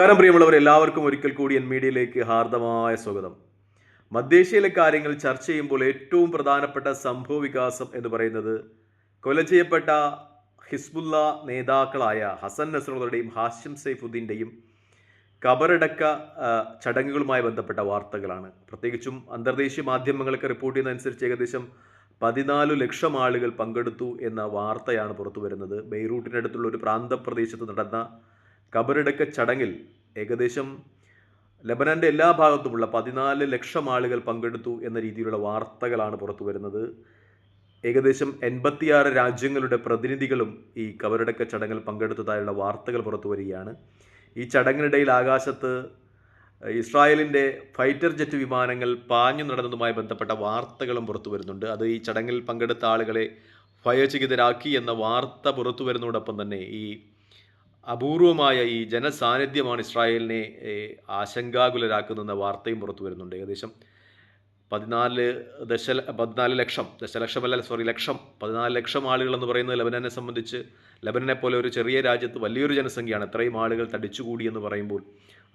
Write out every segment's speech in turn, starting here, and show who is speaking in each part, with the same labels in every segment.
Speaker 1: നമസ്കാരം പ്രിയമുള്ളവർ എല്ലാവർക്കും ഒരിക്കൽ കൂടി എൻ മീഡിയയിലേക്ക് ഹാർദമായ സ്വാഗതം. മധ്യേഷ്യയിലെ കാര്യങ്ങൾ ചർച്ച ചെയ്യുമ്പോൾ ഏറ്റവും പ്രധാനപ്പെട്ട സംഭവ വികാസം എന്ന് പറയുന്നത് കൊല ചെയ്യപ്പെട്ട ഹിസ്ബുല്ല നേതാക്കളായ ഹസൻ നസറുള്ളവരുടെയും ഹാഷിം സൈഫുദ്ദീന്റെയും കബറടക്ക ചടങ്ങുകളുമായി ബന്ധപ്പെട്ട വാർത്തകളാണ്. പ്രത്യേകിച്ചും അന്തർദേശീയ മാധ്യമങ്ങളൊക്കെ റിപ്പോർട്ട് ചെയ്യുന്നതനുസരിച്ച് ഏകദേശം പതിനാല് ലക്ഷം ആളുകൾ പങ്കെടുത്തു എന്ന വാർത്തയാണ് പുറത്തു വരുന്നത് ബെയ്റൂട്ടിനടുത്തുള്ള ഒരു പ്രാന്തപ്രദേശത്ത് നടന്ന കബറടക്ക ചടങ്ങിൽ ഏകദേശം ലബനാന്റെ എല്ലാ ഭാഗത്തുമുള്ള പതിനാല് ലക്ഷം ആളുകൾ പങ്കെടുത്തു എന്ന രീതിയിലുള്ള വാർത്തകളാണ് പുറത്തു വരുന്നത്. ഏകദേശം എൺപത്തിയാറ് രാജ്യങ്ങളുടെ പ്രതിനിധികളും ഈ കബറടക്ക ചടങ്ങിൽ പങ്കെടുത്തതായുള്ള വാർത്തകൾ പുറത്തു വരികയാണ്. ഈ ചടങ്ങിനിടയിൽ ആകാശത്ത് ഇസ്രായേലിന്റെ ഫൈറ്റർ ജെറ്റ് വിമാനങ്ങൾ പാഞ്ഞു നടന്നതുമായി ബന്ധപ്പെട്ട വാർത്തകളും പുറത്തു വരുന്നുണ്ട്. അത് ഈ ചടങ്ങിൽ പങ്കെടുത്ത ആളുകളെ ഭയചകിതരാക്കി എന്ന വാർത്ത പുറത്തു വരുന്നതോടൊപ്പം തന്നെ ഈ അപൂർവമായ ഈ ജനസാന്നിധ്യമാണ് ഇസ്രായേലിനെ ആശങ്കാകുലരാക്കുന്നതെന്ന വാർത്തയും പുറത്തു വരുന്നുണ്ട്. ഏകദേശം പതിനാല് ദശ പതിനാല് ലക്ഷം ദശലക്ഷമല്ല സോറി ലക്ഷം പതിനാല് ലക്ഷം ആളുകൾ എന്ന് പറയുന്നത് ലബനനെ സംബന്ധിച്ച് ലബനനെ പോലെ ഒരു ചെറിയ രാജ്യത്ത് വലിയൊരു ജനസംഖ്യയാണ്. ഇത്രയും ആളുകൾ തടിച്ചുകൂടി എന്ന് പറയുമ്പോൾ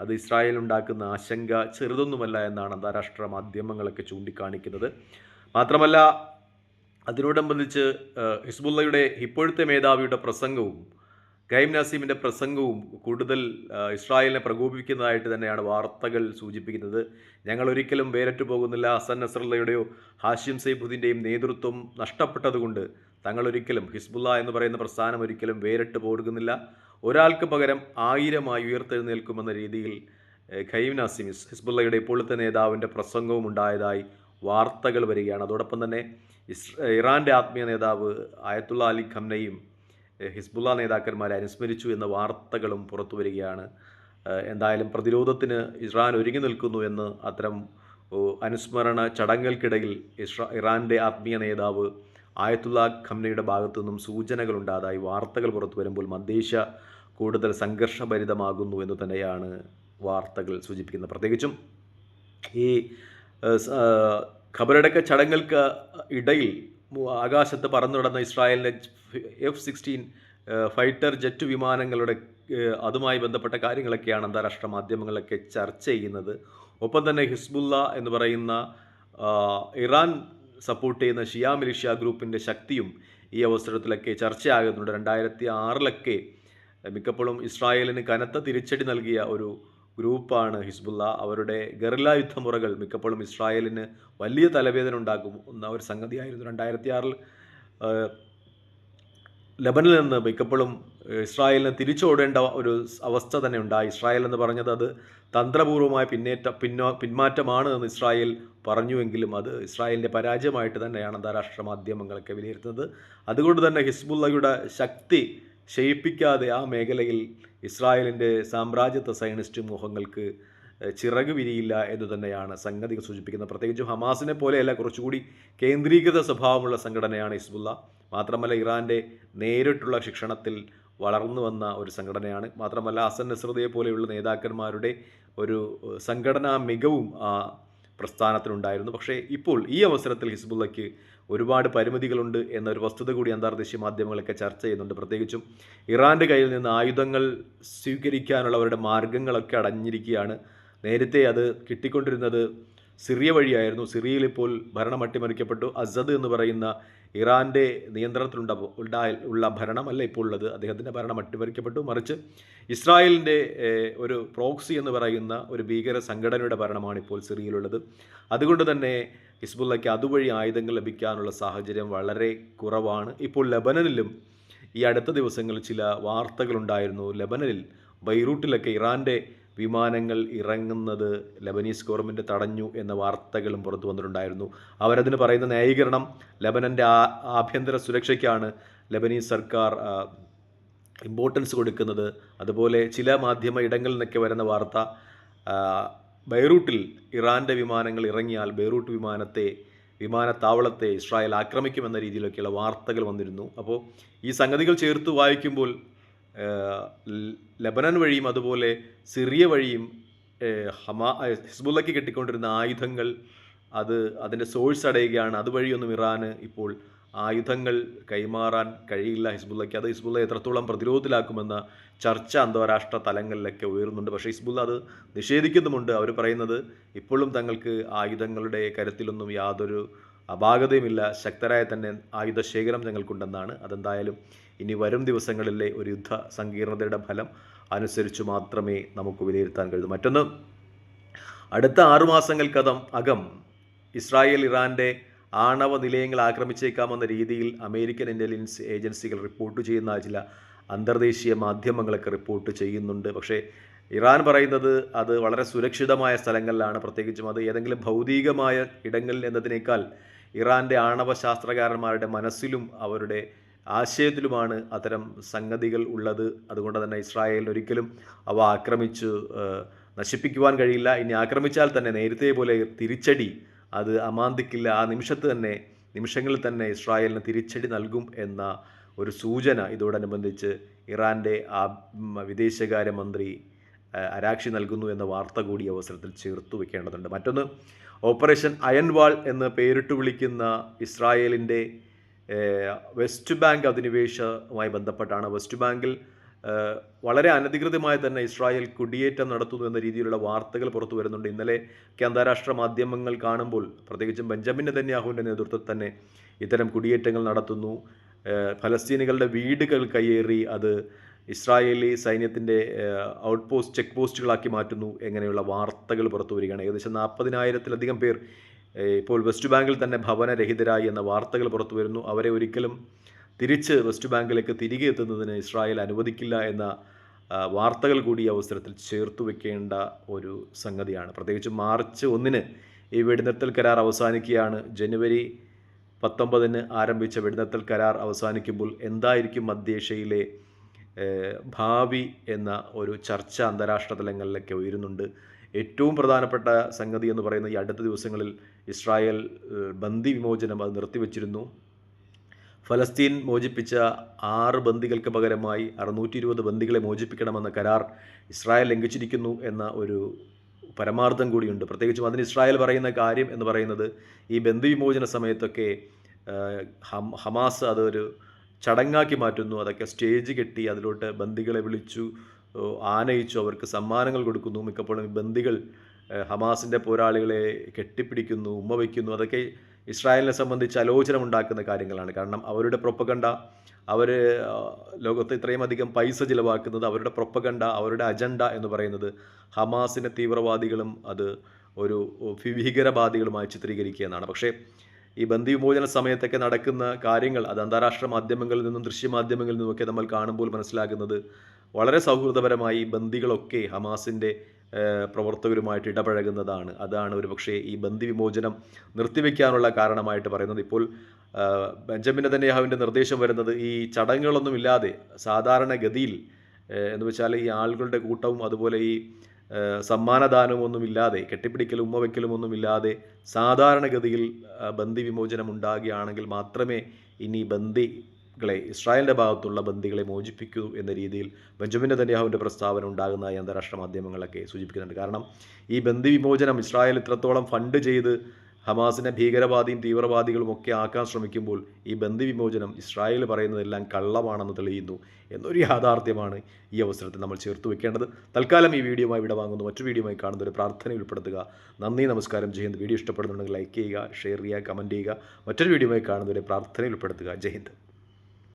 Speaker 1: അത് ഇസ്രായേൽ ഉണ്ടാക്കുന്ന ആശങ്ക ചെറുതൊന്നുമല്ല എന്നാണ് അന്താരാഷ്ട്ര മാധ്യമങ്ങളൊക്കെ ചൂണ്ടിക്കാണിക്കുന്നത്. മാത്രമല്ല അതിനോടനുബന്ധിച്ച് ഹിസ്ബുള്ളയുടെ ഇപ്പോഴത്തെ മേധാവിയുടെ പ്രസംഗവും ഗൈം നാസീമിന്റെ പ്രസംഗവും കൂടുതൽ ഇസ്രായേലിനെ പ്രകോപിപ്പിക്കുന്നതായിട്ട് തന്നെയാണ് വാർത്തകൾ സൂചിപ്പിക്കുന്നത്. ഞങ്ങൾ ഒരിക്കലും വേരറ്റു പോകുന്നില്ല ഹസൻ നസറുള്ളയുടെയോ ഹാഷിം സൈബുദ്ദീന്റെയും നേതൃത്വം നഷ്ടപ്പെട്ടതുകൊണ്ട് തങ്ങളൊരിക്കലും ഹിസ്ബുല്ല എന്ന് പറയുന്ന പ്രസ്ഥാനം ഒരിക്കലും വേറിട്ട് പോകുന്നില്ല ഒരാൾക്ക് പകരം ആയിരമായി ഉയർത്തെഴുന്നേൽക്കുമെന്ന രീതിയിൽ ഖൈം നാസിം ഹിസ്ബുല്ലയുടെ ഇപ്പോഴത്തെ നേതാവിന്റെ പ്രസംഗവും ഉണ്ടായതായി വാർത്തകൾ വരികയാണ്. അതോടൊപ്പം തന്നെ ഇറാന്റെ ആത്മീയ നേതാവ് ആയത്തുള്ള അലി ഖംനയും ഹിസ്ബുള്ള നേതാക്കന്മാരെ അനുസ്മരിച്ചു എന്ന വാർത്തകളും പുറത്തു വരികയാണ്. എന്തായാലും പ്രതിരോധത്തിന് ഇറാൻ ഒരുങ്ങി നിൽക്കുന്നു എന്ന് അത്തരം അനുസ്മരണ ചടങ്ങുകൾക്കിടയിൽ ഇസ്രാ ഇറാന്റെ ആത്മീയ നേതാവ് ആയത്തുള്ള ഖംനയുടെ ഭാഗത്തു നിന്നും സൂചനകളുണ്ടായതായി വാർത്തകൾ പുറത്തു വരുമ്പോൾ മധ്യേഷ്യ കൂടുതൽ സംഘർഷഭരിതമാകുന്നു എന്ന് തന്നെയാണ് വാർത്തകൾ സൂചിപ്പിക്കുന്നത്. പ്രത്യേകിച്ചും ഈ ഖബറടക്ക ചടങ്ങുകൾക്ക് ഇടയിൽ ആകാശത്ത് പറന്നു നടന്ന ഇസ്രായേലിന്റെ എഫ് സിക്സ്റ്റീൻ ഫൈറ്റർ ജെറ്റ് വിമാനങ്ങളുടെ അതുമായി ബന്ധപ്പെട്ട കാര്യങ്ങളൊക്കെയാണ് അന്താരാഷ്ട്ര മാധ്യമങ്ങളിലൊക്കെ ചർച്ച ചെയ്യുന്നത്. ഒപ്പം തന്നെ ഹിസ്ബുല്ല എന്ന് പറയുന്ന ഇറാൻ സപ്പോർട്ട് ചെയ്യുന്ന ഷിയാ മിലിഷ്യ ഗ്രൂപ്പിന്റെ ശക്തിയും ഈ അവസരത്തിലൊക്കെ ചർച്ചയാകുന്നുണ്ട്. രണ്ടായിരത്തി ആറിലൊക്കെ മിക്കപ്പോഴും ഇസ്രായേലിന് കനത്ത തിരിച്ചടി നൽകിയ ഒരു ഗ്രൂപ്പാണ് ഹിസ്ബുല്ല അവരുടെ ഗറില്ല യുദ്ധമുറകൾ മിക്കപ്പോഴും ഇസ്രായേലിന് വലിയ തലവേദന ഉണ്ടാക്കും എന്ന ഒരു സംഗതിയായിരുന്നു. രണ്ടായിരത്തി ആറിൽ ലബനിൽ നിന്ന് മിക്കപ്പോഴും ഇസ്രായേലിന് തിരിച്ചോടേണ്ട ഒരു അവസ്ഥ തന്നെ ഉണ്ടായി. ഇസ്രായേൽ എന്ന് പറഞ്ഞത് അത് തന്ത്രപൂർവമായ പിന്നേറ്റ പിന്നോ പിന്മാറ്റമാണ് എന്ന് ഇസ്രായേൽ പറഞ്ഞുവെങ്കിലും അത് ഇസ്രായേലിന്റെ പരാജയമായിട്ട് തന്നെയാണ് അന്താരാഷ്ട്ര മാധ്യമങ്ങളൊക്കെ വിലയിരുത്തുന്നത്. അതുകൊണ്ട് തന്നെ ഹിസ്ബുള്ളയുടെ ശക്തി ക്ഷയിപ്പിക്കാതെ ആ മേഖലയിൽ ഇസ്രായേലിന്റെ സാമ്രാജ്യത്വ സൈനിസ്റ്റ് മുഖങ്ങൾക്ക് ചിറക് വിരിയില്ല എന്ന് തന്നെയാണ് സംഗതികൾ സൂചിപ്പിക്കുന്നത്. പ്രത്യേകിച്ചും ഹമാസിനെ പോലെയല്ല കുറച്ചുകൂടി കേന്ദ്രീകൃത സ്വഭാവമുള്ള സംഘടനയാണ് ഹിസ്ബുള്ള. മാത്രമല്ല ഇറാന്റെ നേരിട്ടുള്ള ശിക്ഷണത്തിൽ വളർന്നു വന്ന ഒരു സംഘടനയാണ്. മാത്രമല്ല അസൻ നസ്രദയെ പോലെയുള്ള നേതാക്കന്മാരുടെ ഒരു സംഘടനാ മികവും ആ പ്രസ്ഥാനത്തിനുണ്ടായിരുന്നു പക്ഷേ ഇപ്പോൾ ഈ അവസരത്തിൽ ഹിസ്ബുള്ളയ്ക്ക് ഒരുപാട് പരിമിതികളുണ്ട് എന്നൊരു വസ്തുത കൂടി അന്താർദേശീയ മാധ്യമങ്ങളൊക്കെ ചർച്ച ചെയ്യുന്നുണ്ട്. പ്രത്യേകിച്ചും ഇറാന്റെ കയ്യിൽ നിന്ന് ആയുധങ്ങൾ സ്വീകരിക്കാനുള്ള അവരുടെ മാർഗങ്ങളൊക്കെ അടഞ്ഞിരിക്കുകയാണ്. നേരത്തെ അത് കിട്ടിക്കൊണ്ടിരുന്നത് സിറിയ വഴിയായിരുന്നു. സിറിയയിൽ ഇപ്പോൾ ഭരണം അട്ടിമറിക്കപ്പെട്ടു. അസദ് എന്ന് പറയുന്ന ഇറാന്റെ നിയന്ത്രണത്തിലുണ്ട ഉണ്ടായ ഉള്ള ഭരണമല്ല ഇപ്പോൾ ഉള്ളത് അദ്ദേഹത്തിന്റെ ഭരണം അട്ടിമറിക്കപ്പെട്ടു. മറിച്ച് ഇസ്രായേലിന്റെ ഒരു പ്രോക്സി എന്ന് പറയുന്ന ഒരു ഭീകര സംഘടനയുടെ ഭരണമാണ് ഇപ്പോൾ സിറിയയിലുള്ളത്. അതുകൊണ്ട് തന്നെ ഹിസ്ബുള്ളയ്ക്ക് അതുവഴി ആയുധങ്ങൾ ലഭിക്കാനുള്ള സാഹചര്യം വളരെ കുറവാണ്. ഇപ്പോൾ ലബനനിലും ഈ അടുത്ത ദിവസങ്ങളിൽ ചില വാർത്തകളുണ്ടായിരുന്നു. ലബനനിൽ ബൈറൂട്ടിലൊക്കെ ഇറാന്റെ വിമാനങ്ങൾ ഇറങ്ങുന്നത് ലബനീസ് ഗവൺമെന്റ് തടഞ്ഞു എന്ന വാർത്തകളും പുറത്തു വന്നിട്ടുണ്ടായിരുന്നു. അവരതിന് പറയുന്ന ന്യായീകരണം ലബനന്റെ ആഭ്യന്തര സുരക്ഷയ്ക്കാണ്. ലബനീസ് സർക്കാർ ഇമ്പോർട്ടൻസ് കൊടുക്കുന്നത്. അതുപോലെ ചില മാധ്യമ ഇടങ്ങളിൽ നിന്നൊക്കെ വരുന്ന വാർത്ത ബൈറൂട്ടിൽ ഇറാന്റെ വിമാനങ്ങൾ ഇറങ്ങിയാൽ ബെയ്റൂട്ട് വിമാനത്തെ വിമാനത്താവളത്തെ ഇസ്രായേൽ ആക്രമിക്കുമെന്ന രീതിയിലൊക്കെയുള്ള വാർത്തകൾ വന്നിരുന്നു. അപ്പോൾ ഈ സംഗതികൾ ചേർത്ത് വായിക്കുമ്പോൾ ലബനൻ വഴിയും അതുപോലെ സിറിയ വഴിയും ഹമാ ഏ, ഹിസ്ബുള്ളയ്ക്ക് കിട്ടിക്കൊണ്ടിരുന്ന ആയുധങ്ങൾ അത് അതിന്റെ സോഴ്സ് അടയുകയാണ്. അതുവഴിയൊന്നും ഇറാന് ഇപ്പോൾ ആയുധങ്ങൾ കൈമാറാൻ കഴിയില്ല ഹിസ്ബുള്ളയ്ക്ക്. അത് ഹിസ്ബുള്ള എത്രത്തോളം പ്രതിരോധത്തിലാക്കുമെന്ന ചർച്ച അന്താരാഷ്ട്ര തലങ്ങളിലൊക്കെ ഉയരുന്നുണ്ട്. പക്ഷേ ഹിസ്ബുള്ള അത് നിഷേധിക്കുന്നുമുണ്ട്. അവർ പറയുന്നത് ഇപ്പോഴും തങ്ങൾക്ക് ആയുധങ്ങളുടെ കരുത്തിലൊന്നും യാതൊരു അപാകതയുമില്ല. ശക്തരായ തന്നെ ആയുധ ശേഖരം ഞങ്ങൾക്കുണ്ടെന്നാണ് അതെന്തായാലും ഇനി വരും ദിവസങ്ങളിലെ ഒരു യുദ്ധ സങ്കീർണതയുടെ ഫലം അനുസരിച്ച് മാത്രമേ നമുക്ക് വിലയിരുത്താൻ കഴിയൂ. മറ്റൊന്ന് അടുത്ത ആറുമാസങ്ങൾക്കകം അകം ഇസ്രായേൽ ഇറാന്റെ ആണവ നിലയങ്ങൾ ആക്രമിച്ചേക്കാമെന്ന രീതിയിൽ അമേരിക്കൻ ഇന്റലിജൻസ് ഏജൻസികൾ റിപ്പോർട്ട് ചെയ്യുന്ന ചില അന്തർദേശീയ മാധ്യമങ്ങളൊക്കെ റിപ്പോർട്ട് ചെയ്യുന്നുണ്ട്. പക്ഷേ ഇറാൻ പറയുന്നത് അത് വളരെ സുരക്ഷിതമായ സ്ഥലങ്ങളിലാണ്. പ്രത്യേകിച്ചും അത് ഏതെങ്കിലും ഭൗതികമായ ഇടങ്ങളിൽ എന്നതിനേക്കാൾ ഇറാന്റെ ആണവ ശാസ്ത്രകാരന്മാരുടെ മനസ്സിലും അവരുടെ ആശയത്തിലുമാണ് അത്തരം സംഗതികൾ ഉള്ളത്. അതുകൊണ്ട് തന്നെ ഇസ്രായേൽ ഒരിക്കലും അവ ആക്രമിച്ചു നശിപ്പിക്കുവാൻ കഴിയില്ല. ഇനി ആക്രമിച്ചാൽ തന്നെ നേരത്തെ പോലെ തിരിച്ചടി അത് അമാന്തിക്കില്ല. ആ നിമിഷത്ത് തന്നെ നിമിഷങ്ങളിൽ തന്നെ ഇസ്രായേലിന് തിരിച്ചടി നൽകും എന്ന ഒരു സൂചന ഇതോടനുബന്ധിച്ച് ഇറാന്റെ ആ വിദേശകാര്യമന്ത്രി അരാക്ഷി നൽകുന്നു എന്ന വാർത്ത കൂടി അവസരത്തിൽ ചേർത്തു വെക്കേണ്ടതുണ്ട്. മറ്റൊന്ന് ഓപ്പറേഷൻ അയൺവാൾ എന്ന് പേരിട്ട് വിളിക്കുന്ന ഇസ്രായേലിന്റെ വെസ്റ്റ് ബാങ്ക് അധിനിവേശവുമായി ബന്ധപ്പെട്ടാണ്. വെസ്റ്റ് ബാങ്കിൽ വളരെ അനധികൃതമായി തന്നെ ഇസ്രായേൽ കുടിയേറ്റം നടത്തുന്നു എന്ന രീതിയിലുള്ള വാർത്തകൾ പുറത്തു വരുന്നുണ്ട്. ഇന്നലെ ഒക്കെ അന്താരാഷ്ട്ര മാധ്യമങ്ങൾ കാണുമ്പോൾ പ്രത്യേകിച്ചും ബെഞ്ചമിൻ നെതന്യാഹുവിന്റെ നേതൃത്വത്തിൽ തന്നെ ഇത്തരം കുടിയേറ്റങ്ങൾ നടത്തുന്നു. ഫലസ്തീനുകളുടെ വീടുകൾ കയ്യേറി അത് ഇസ്രായേലി സൈന്യത്തിന്റെ ഔട്ട് പോസ്റ്റ് ചെക്ക് പോസ്റ്റുകളാക്കി മാറ്റുന്നു എങ്ങനെയുള്ള വാർത്തകൾ പുറത്തു വരികയാണ്. ഏകദേശം നാൽപ്പതിനായിരത്തിലധികം പേർ ഇപ്പോൾ വെസ്റ്റ് ബാങ്കിൽ തന്നെ ഭവനരഹിതരായി എന്ന വാർത്തകൾ പുറത്തു വരുന്നു. അവരെ ഒരിക്കലും തിരിച്ച് വെസ്റ്റ് ബാങ്കിലേക്ക് തിരികെ എത്തുന്നതിന് ഇസ്രായേൽ അനുവദിക്കില്ല എന്ന വാർത്തകൾ കൂടി ഈ അവസരത്തിൽ ചേർത്തു വെക്കേണ്ട ഒരു സംഗതിയാണ്. പ്രത്യേകിച്ച് മാർച്ച് ഒന്നിന് ഈ വെടിനിർത്തൽ കരാർ അവസാനിക്കുകയാണ്. ജനുവരി പത്തൊമ്പതിന് ആരംഭിച്ച വെടിനിർത്തൽ കരാർ അവസാനിക്കുമ്പോൾ എന്തായിരിക്കും മധ്യേഷ്യയിലെ ഭാവി എന്ന ഒരു ചർച്ച അന്താരാഷ്ട്ര തലങ്ങളിലൊക്കെ ഉയരുന്നുണ്ട്. ഏറ്റവും പ്രധാനപ്പെട്ട സംഗതി എന്ന് പറയുന്നത് ഈ അടുത്ത ദിവസങ്ങളിൽ ഇസ്രായേൽ ബന്ദി വിമോചനം അത് നിർത്തിവെച്ചിരുന്നു. ഫലസ്തീൻ മോചിപ്പിച്ച ആറ് ബന്ദികൾക്ക് പകരമായി അറുന്നൂറ്റി ഇരുപത് ബന്ദികളെ മോചിപ്പിക്കണമെന്ന കരാർ ഇസ്രായേൽ ലംഘിച്ചിരിക്കുന്നു എന്ന ഒരു പരമാർത്ഥം കൂടിയുണ്ട്. പ്രത്യേകിച്ചും അതിന് ഇസ്രായേൽ പറയുന്ന കാര്യം എന്ന് പറയുന്നത് ഈ ബന്ദി വിമോചന സമയത്തൊക്കെ ഹമാസ് അതൊരു ചടങ്ങാക്കി മാറ്റുന്നു. അതൊക്കെ സ്റ്റേജ് കെട്ടി അതിലോട്ട് ബന്ദികളെ വിളിച്ചു ആനയിച്ചു അവർക്ക് സമ്മാനങ്ങൾ കൊടുക്കുന്നു. മിക്കപ്പോഴും ബന്ദികൾ ഹമാസിന്റെ പോരാളികളെ കെട്ടിപ്പിടിക്കുന്നു ഉമ്മ വയ്ക്കുന്നു. അതൊക്കെ ഇസ്രായേലിനെ സംബന്ധിച്ച് ആലോചന ഉണ്ടാക്കുന്ന കാര്യങ്ങളാണ്. കാരണം അവരുടെ പ്രൊപ്പകണ്ട അവർ ലോകത്ത് ഇത്രയും അധികം പൈസ ചിലവാക്കുന്നത് അവരുടെ പ്രൊപ്പകണ്ട അവരുടെ അജണ്ട എന്ന് പറയുന്നത് ഹമാസിനെ തീവ്രവാദികളും അത് ഒരു ഭീകരവാദികളുമായി ചിത്രീകരിക്കുക എന്നാണ് പക്ഷേ ഈ ബന്ധി വിമോചന സമയത്തൊക്കെ നടക്കുന്ന കാര്യങ്ങൾ അത് അന്താരാഷ്ട്ര മാധ്യമങ്ങളിൽ നിന്നും ദൃശ്യമാധ്യമങ്ങളിൽ നിന്നുമൊക്കെ നമ്മൾ കാണുമ്പോൾ മനസ്സിലാക്കുന്നത് വളരെ സൗഹൃദപരമായി ബന്ദികളൊക്കെ ഹമാസിന്റെ പ്രവർത്തകരുമായിട്ട് ഇടപഴകുന്നതാണ്. അതാണ് ഒരു പക്ഷേ ഈ ബന്ദി വിമോചനം നിർത്തിവെക്കാനുള്ള കാരണമായിട്ട് പറയുന്നത്. ഇപ്പോൾ ബെഞ്ചമിൻ നെതന്യാഹുവിന്റെ നിർദ്ദേശം വരുന്നത് ഈ ചടങ്ങുകളൊന്നും ഇല്ലാതെ സാധാരണഗതിയിൽ എന്ന് വെച്ചാൽ ഈ ആളുകളുടെ കൂട്ടവും അതുപോലെ ഈ സമ്മാനദാനവും ഒന്നുമില്ലാതെ കെട്ടിപ്പിടിക്കലും ഉമ്മ വയ്ക്കലും ഒന്നുമില്ലാതെ സാധാരണഗതിയിൽ ബന്ദി വിമോചനം ഉണ്ടാകുകയാണെങ്കിൽ മാത്രമേ ഇനി ബന്ദികളെ ഇസ്രായേലിന്റെ ഭാഗത്തുള്ള ബന്ദികളെ മോചിപ്പിക്കൂ എന്ന രീതിയിൽ ബെഞ്ചമിൻ നെതന്യാഹുവിന്റെ പ്രസ്താവന ഉണ്ടാകുന്നതായി അന്താരാഷ്ട്ര മാധ്യമങ്ങളൊക്കെ സൂചിപ്പിക്കുന്നുണ്ട്. കാരണം ഈ ബന്ദി വിമോചനം ഇസ്രായേൽ ഇത്രത്തോളം ഫണ്ട് ചെയ്ത് ഹമാസിനെ ഭീകരവാദിയും തീവ്രവാദികളും ഒക്കെ ആക്കാൻ ശ്രമിക്കുമ്പോൾ ഈ ബന്ദി വിമോചനം ഇസ്രായേൽ പറയുന്നതെല്ലാം കള്ളമാണെന്ന് തെളിയുന്നു എന്നൊരു യാഥാർത്ഥ്യമാണ് ഈ അവസരത്തിൽ നമ്മൾ ചേർത്ത് വെക്കേണ്ടത്. തൽക്കാലം ഈ വീഡിയോമായി ഇവിടെ വാങ്ങുന്നു. മറ്റു വീഡിയോമായി കാണുന്ന ഒരു പ്രാർത്ഥന ഉൾപ്പെടുത്തുക. നന്ദി നമസ്കാരം. ജയ്ഹിന്ദ് വീഡിയോ ഇഷ്ടപ്പെടുന്നുണ്ടെങ്കിൽ ലൈക്ക് ചെയ്യുക ഷെയർ ചെയ്യുക കമന്റ് ചെയ്യുക. മറ്റൊരു വീഡിയോമായി കാണുന്ന ഒരു പ്രാർത്ഥന ഉൾപ്പെടുത്തുക ജയന്ത്